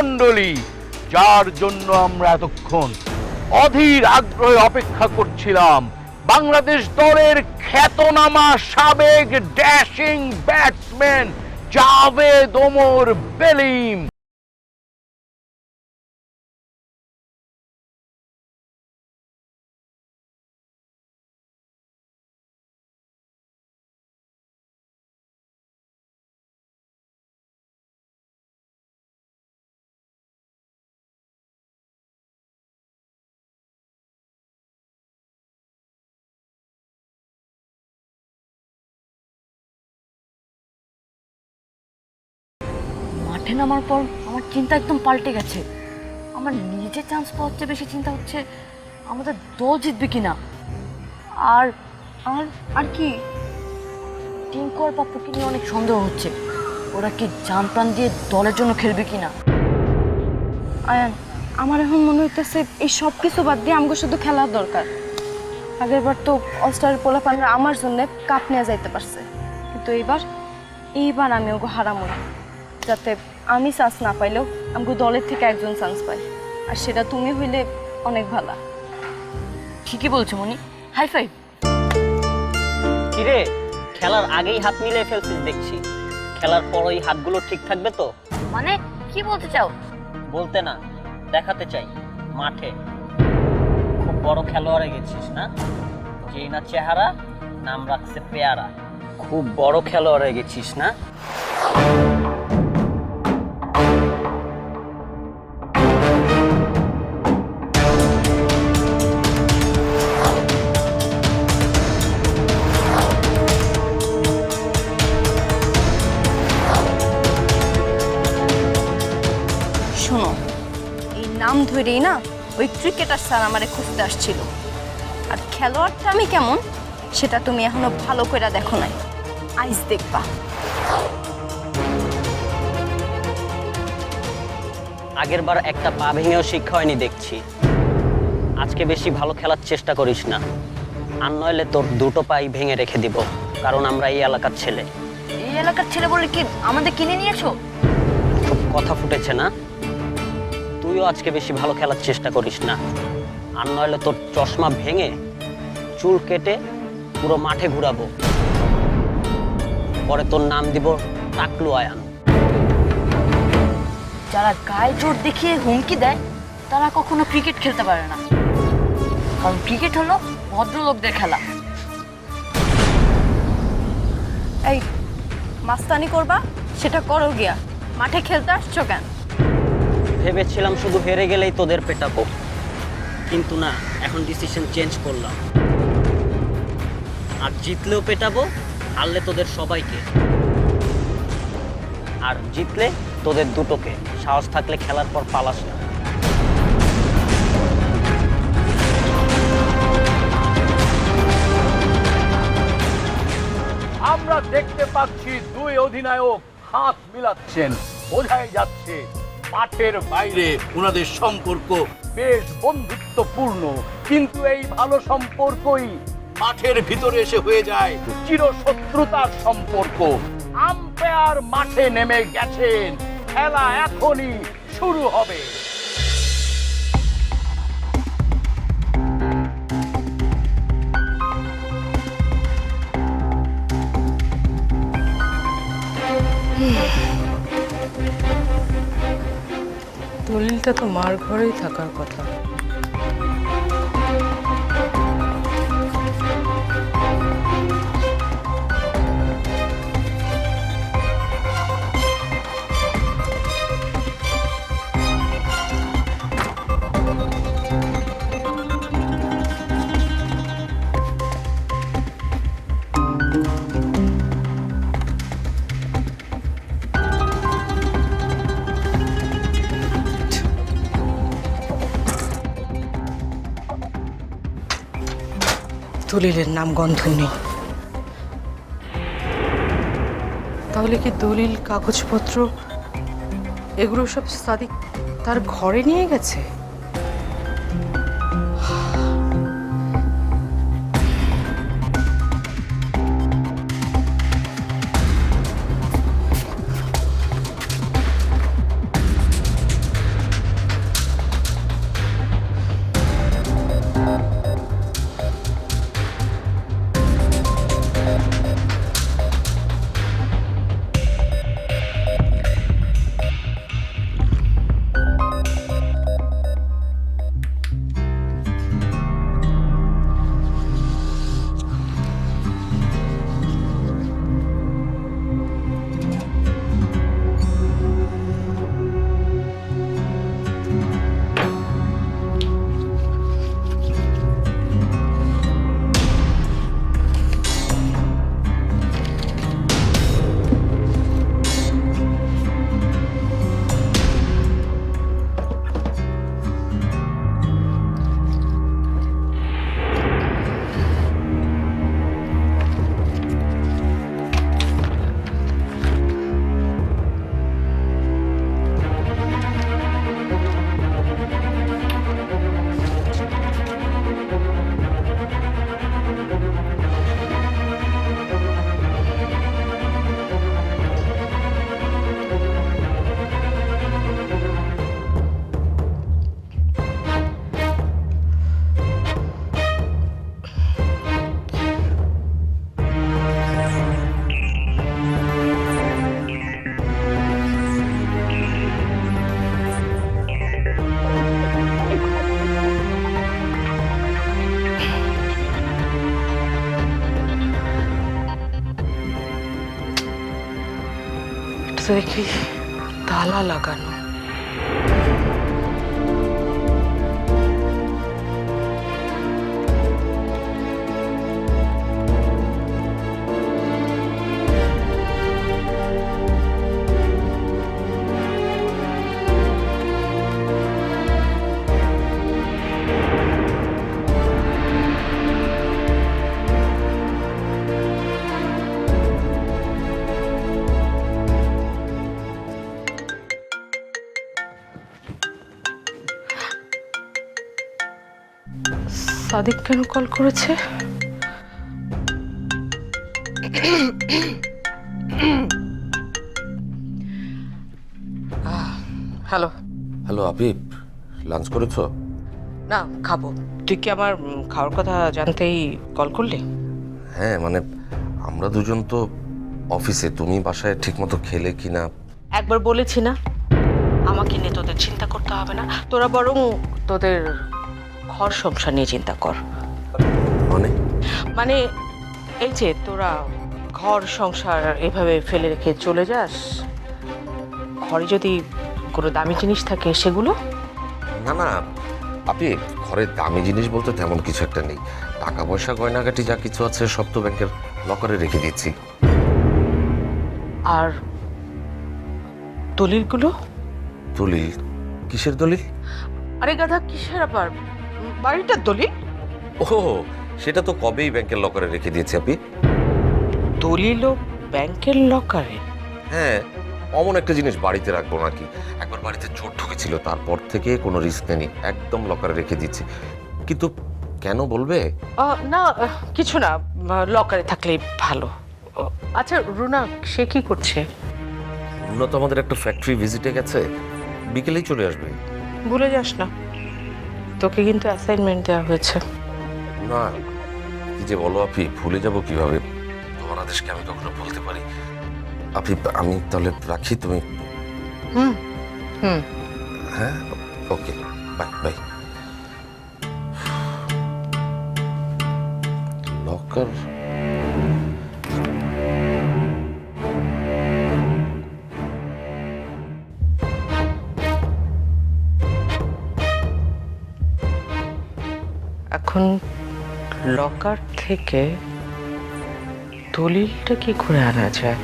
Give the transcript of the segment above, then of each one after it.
মণ্ডলী, যার জন্য আমরা এতক্ষণ অধীর আগ্রহে অপেক্ষা করছিলাম। বাংলাদেশ দলের খ্যাতনামা সাবেক ড্যাশিং ব্যাটসম্যান জাভেদ ওমর বেলিম। মাঠে নামার পর আমার চিন্তা একদম পাল্টে গেছে। আমার নিজে চান্স পাওয়ার চেয়ে বেশি চিন্তা হচ্ছে আমাদের দল জিতবে কিনা। আর আর আর কি? টিঙ্কু আর পাপ্পুকে নিয়ে অনেক সন্দেহ হচ্ছে। ওরা কি জান প্রাণ দিয়ে দলের জন্য খেলবে কিনা? আয়ান, আমার এখন মনে হইতেছে এই সব কিছু বাদ দিয়ে আমাকে শুধু খেলার দরকার। আগের বার তো অস্টার পোলাপানরা আমার জন্য কাপ নিয়ে যাইতে পারছে। কিন্তু এইবার এইবার আমি ওকে হারামো যাতে আমি চান্স না পাইলেও আমাকে দলের থেকে একজন চান্স পাই। আর সেটা তুমি হইলে অনেক ভালো। ঠিকই বলছো মনি। হাই ফাইভ কিরে খেলার আগেই হাত মিলিয়ে ফেলছিস দেখছি। খেলার পর ওই হাতগুলো ঠিক থাকবে তো? মানে কি বলতে চাও? বলতে না দেখাতে চাই মাঠে। খুব বড় খেলোয়াড়ে গেছিস না? যেই না চেহারা নাম রাখছে পেয়ারা। খুব বড় খেলোয়াড়ে গেছিস না? ধরেই না ওই ক্রিকেটার স্যার আমারে খুঁজতে আসছিল। আর খেলোয়াড়টা আমি কেমন সেটা তুমি এখনও ভালো করে দেখো নাই। আইস দেখবা। আগের বার একটা পা ভেঙেও শিক্ষা হয়নি দেখছি। আজকে বেশি ভালো খেলার চেষ্টা করিস না। আর নইলে তোর দুটো পাই ভেঙে রেখে দিব কারণ আমরা এই এলাকার ছেলে। এই এলাকার ছেলে বলে কি আমাদের কিনে নিয়েছো? খুব কথা ফুটেছে না? তুইও আজকে বেশি ভালো খেলার চেষ্টা করিস না। আর নইলে তোর চশমা ভেঙে চুল কেটে পুরো মাঠে ঘুরাবো। পরে তোর নাম দিব টাকলু আয়ান। যারা গায়ে জোর দেখিয়ে হুমকি দেয়, তারা কখনো ক্রিকেট খেলতে পারে না। কারণ ক্রিকেট হলো ভদ্রলোকদের খেলা। এই, মাস্তানি করবা? সেটা করো গিয়া। মাঠে খেলতে আসছো কেন? ভেবেছিলাম শুধু হেরে গেলেই তোদের পেটাবো। কিন্তু না, এখন ডিসিশন চেঞ্জ করলাম। আর জিতলেও পেটাবো, হারলে তোদের সবাইকে। আর জিতলে তোদের দুটোকে। সাহস থাকলে খেলার পর পালাস না। আমরা দেখতে পাচ্ছি দুই অধিনায়ক হাত মিলাচ্ছেন। বোঝাই যাচ্ছে মাঠের বাইরে ওনাদের সম্পর্ক বেশ বন্ধুত্বপূর্ণ কিন্তু এই ভালো সম্পর্কই মাঠের ভিতরে এসে হয়ে যায় চিরশত্রুতার সম্পর্ক আম্পায়ার মাঠে নেমে গেছেন খেলা এখনই শুরু হবে দলিলটা তো মার ঘরেই থাকার কথা। দলিলের নাম গন্ধই নেই তাহলে কি দলিল, কাগজপত্র, এগুলো সব সাদিক তার ঘরে নিয়ে গেছে? দেখি তালা লাগানো? সাদিক কেন কল করেছে? হ্যালো। হ্যালো আপিপ লাঞ্চ করেছ? না খাব। তুই কি আমার খাওয়ার কথা জানতেই কল করলি? হ্যাঁ মানে আমরা দুজন তো অফিসে তুমি বাসায় ঠিকমতো খেলে কিনা? একবার বলেছি না আমাকে নিয়ে তোদের চিন্তা করতে হবে না। তোরা বরং তোদের ঘর সংসার নিয়ে চিন্তা কর। মানে? মানে এই যে তোরা ঘর সংসার এভাবে ফেলে রেখে চলে যাস ঘরে যদি কোনো দামি জিনিস থাকে সেগুলো? না না আপনি ঘরে দামি জিনিস বলতে তেমন কিছু একটা নেই। টাকা পয়সা গয়নাগাটি যা কিছু আছে সব তো ব্যাংকের লকারে রেখে দিচ্ছি আর দলিলগুলো? দলিল? কিসের দলিল? আরে গাধা কিসের আবার? বাড়িটার দলিল? ও সেটা তো কবেই ব্যাংকের লকারে রেখে দিয়েছি আপনি। দলিল ব্যাংকের লকারে? হ্যাঁ অমন একটা জিনিস বাড়িতে রাখব নাকি? একবার বাড়িতে চোর ঢুকেছিল তারপর থেকে কোনো রিস্ক নেই একদম লকারে রেখে দিচ্ছি কিন্তু কেন বলবে? না কিছু না লকারে থাকলেই ভালো। আচ্ছা রুনা সে কি করছে? রুনা তো আমাদের একটা ফ্যাক্টরি ভিজিটে গেছে। বিকেলেই চলে আসবে। ভুলে যাস না। তোকে কিন্তু অ্যাসাইনমেন্ট দেওয়া হয়েছে। না কি যে বলো আপনি ভুলে যাব কীভাবে? তোমার আদেশকে আমি কখনো বলতে পারি। আপনি আমি তাহলে রাখি তুমি? হুম হুম। হ্যাঁ ওকে বাই বাই লকার এখন লকার থেকে দলিলটা কি করে আনা যায়?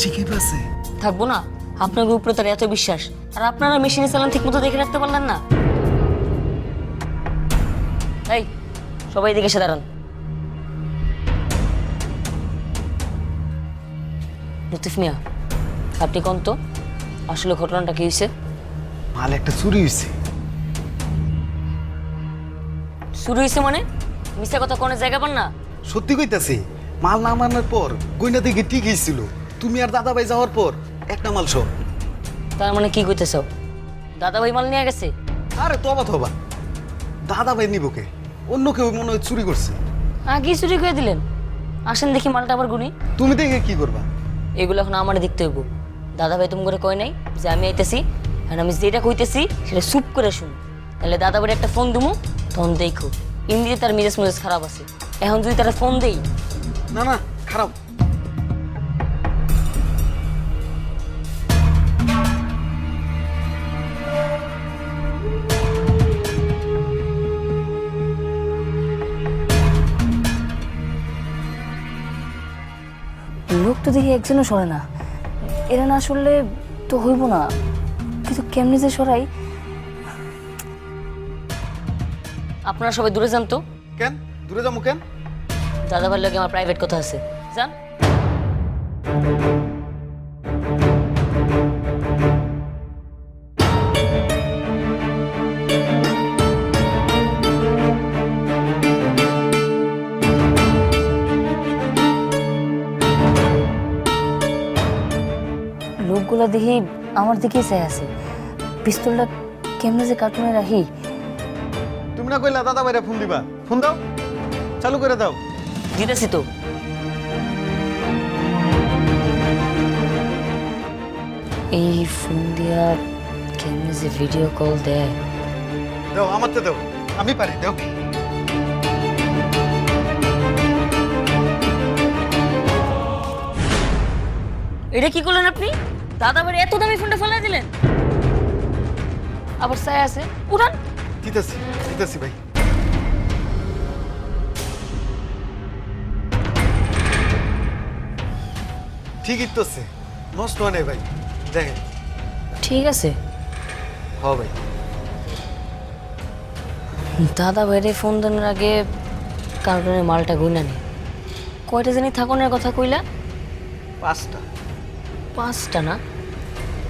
বেশি খেপে আছে? থাকব না। আপনার উপরে তার এত বিশ্বাস। আর আপনারা মেশিনে চালান ঠিক মতো দেখে রাখতে পারলেন না। এই সবাই এসে দাঁড়ান। লতিফ মিয়া আপনি কোন তো? আসলে ঘটনাটা কি হয়েছে মাল একটা চুরি হয়েছে শুরু হয়েছে মানে? মিশা কথা কোনো জায়গা পান না? সত্যি কইতাছি মাল না মানার পর গইনা দিকে ঠিক ছিল তুমি আর দাদা ভাই যাওয়ার পর একটা মাল শো তার মানে কি কইতেছ? দাদা ভাই মাল নিয়ে গেছে? আরে তবা তবা দাদা ভাই নিবকে অন্য কেউ মনে হয় চুরি করছে। আগেই চুরি করে দিলেন? আসেন দেখি মালটা আবার গুনি তুমি দেখে কি করবা? এগুলো এখন আমার দেখতে হইব। দাদা ভাই তুমি করে কয় নাই যে আমি আইতেছি আর আমি যেটা কইতেছি সেটা চুপ করে শুন তাহলে দাদা ভাই একটা ফোন দিমু তখন দেখো। এমনিতে তার মেজাজ মেজাজ খারাপ আছে। এখন যদি তারা ফোন দেই না না খারাপ। তো দেখি একজনও সরে না। এরা না সরলে তো হইব না। কিন্তু কেমনি যে সরাই? আপনারা সবাই দূরে যান তো। কেন? দূরে যাব কেন? দাদা ভাইয়ের লগে আমার প্রাইভেট কথা আছে। যান। দেখি আমার দিকেই চাই আছে পিস্তলটা কেমনে যে কার্টুনে রাখি তুমি না কইলা দাদা ভাইরা ফোন দিবা ফোন দাও চালু করে দাও দিতেছি তো এই ফোন দিয়া কেমনে যে ভিডিও কল দেয় দাও আমার তো দাও আমি পারি দাও এটা কি করলেন আপনি দাদা বাড়ি এত দামি ফোনটা ফেলাই দিলেন? আবার সায় আছে। উড়ান দিতেছি দিতেছি ভাই। ঠিকই তো আছে নষ্ট হয় নাই ভাই। দেখেন। ঠিক আছে। হ ভাই। দাদা বাইরে ফোন দেওয়ার আগে কার্টুনের মালটা গুইনা নি। কয়টা জানি থাকনের কথা কইলা? পাঁচটা। পাঁচটা না?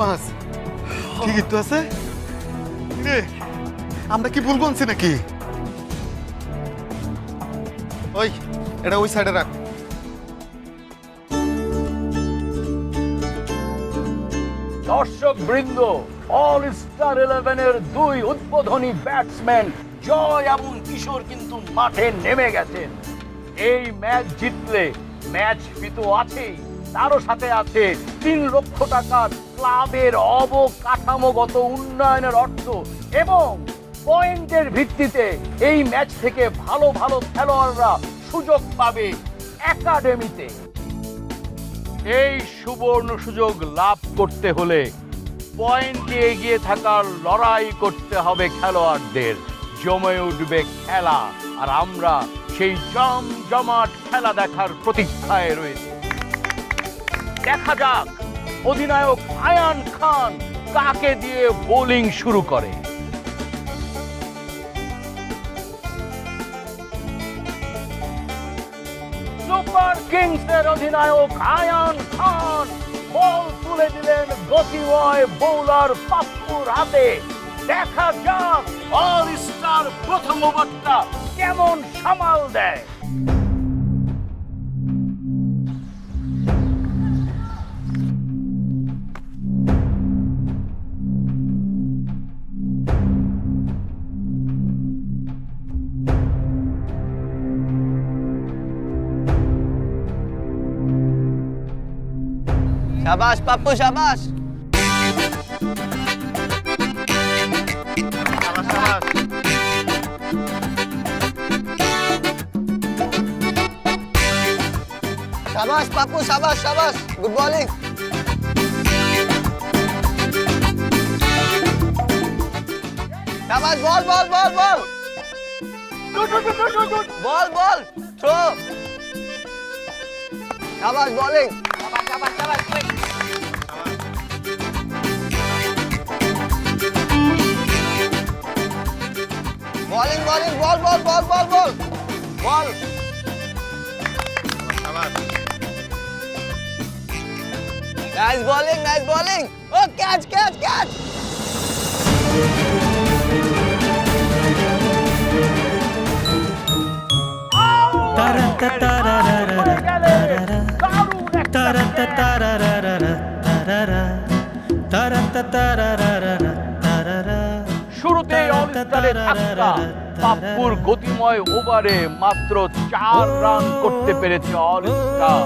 পাঁচ আছে? আমরা কি ভুল গুনছি নাকি? ওই, এটা ওই সাইডে রাখ। দর্শক বৃন্দ অল স্টার ইলেভেনের দুই উদ্বোধনী ব্যাটসম্যান জয় এবং কিশোর কিন্তু মাঠে নেমে গেছেন। এই ম্যাচ জিতলে ম্যাচ ফিতো আছেই। তারও সাথে আছে তিন লক্ষ টাকার ক্লাবের অবকাঠামোগত উন্নয়নের অর্থ এবং পয়েন্টের ভিত্তিতে এই ম্যাচ থেকে ভালো ভালো খেলোয়াড়রা সুযোগ পাবে একাডেমিতে। এই সুবর্ণ সুযোগ লাভ করতে হলে পয়েন্টে এগিয়ে থাকার লড়াই করতে হবে খেলোয়াড়দের। জমে উঠবে খেলা, আর আমরা সেই জম জমাট খেলা দেখার প্রতীক্ষায় রয়েছে। দেখা যাক অধিনায়ক আয়ান খান কাকে দিয়ে বোলিং শুরু করে? সুপার কিংসের অধিনায়ক আয়ান খান বল তুলে দিলেন গতিময় বোলার পাপ্পুর হাতে। দেখা যাক অল স্টার প্রথম ওভারটা কেমন সামাল দেয়। শাবাশ পাপ্পু শাবাশ শাবাশ পাপ্পু শাবাশ শাবাশ good bowling শাবাশ ball ball ball ball. Ball ball throw শাবাশ bowling bowling bowling ball ball ball ball ball ball nice bowling nice bowling ও ক্যাচ ক্যাচ ক্যাচ শুরুতেই অলস্টারের ধাক্কা পাপ্পুর গতিময় ওভারে মাত্র চার রান করতে পেরেছে অলস্টার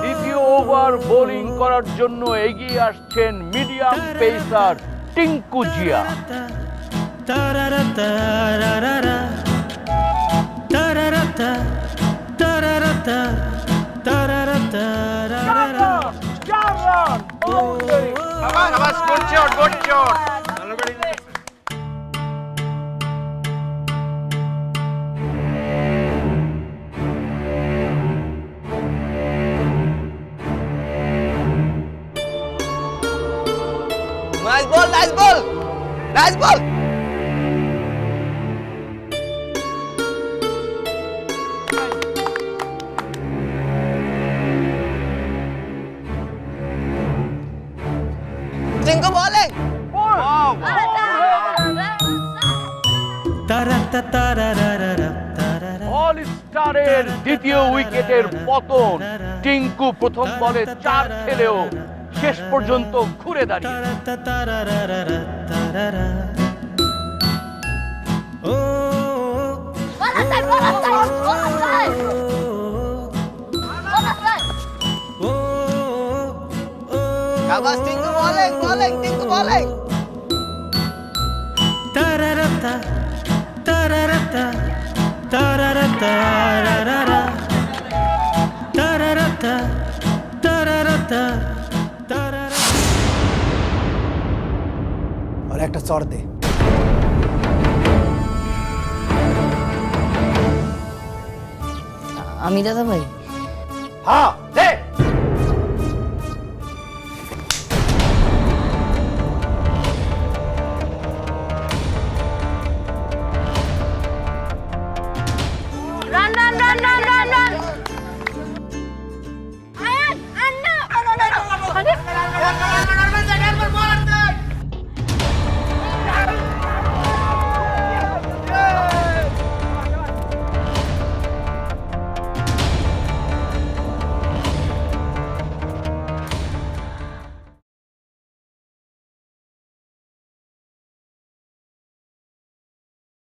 দ্বিতীয় ওভার বোলিং করার জন্য এগিয়ে আসছেন মিডিয়াম পেসার টিঙ্কু জিয়া। চার run boundary। Nice ball nice ball nice ball দ্বিতীয় উইকেটের পতন টিঙ্কু প্রথম বলে চার খেলেও শেষ পর্যন্ত ঘুরে দাঁড়িয়ে শাবাশ টিঙ্কু বলিং একটা চড় দে। আমি দাদা ভাই হ্যাঁ।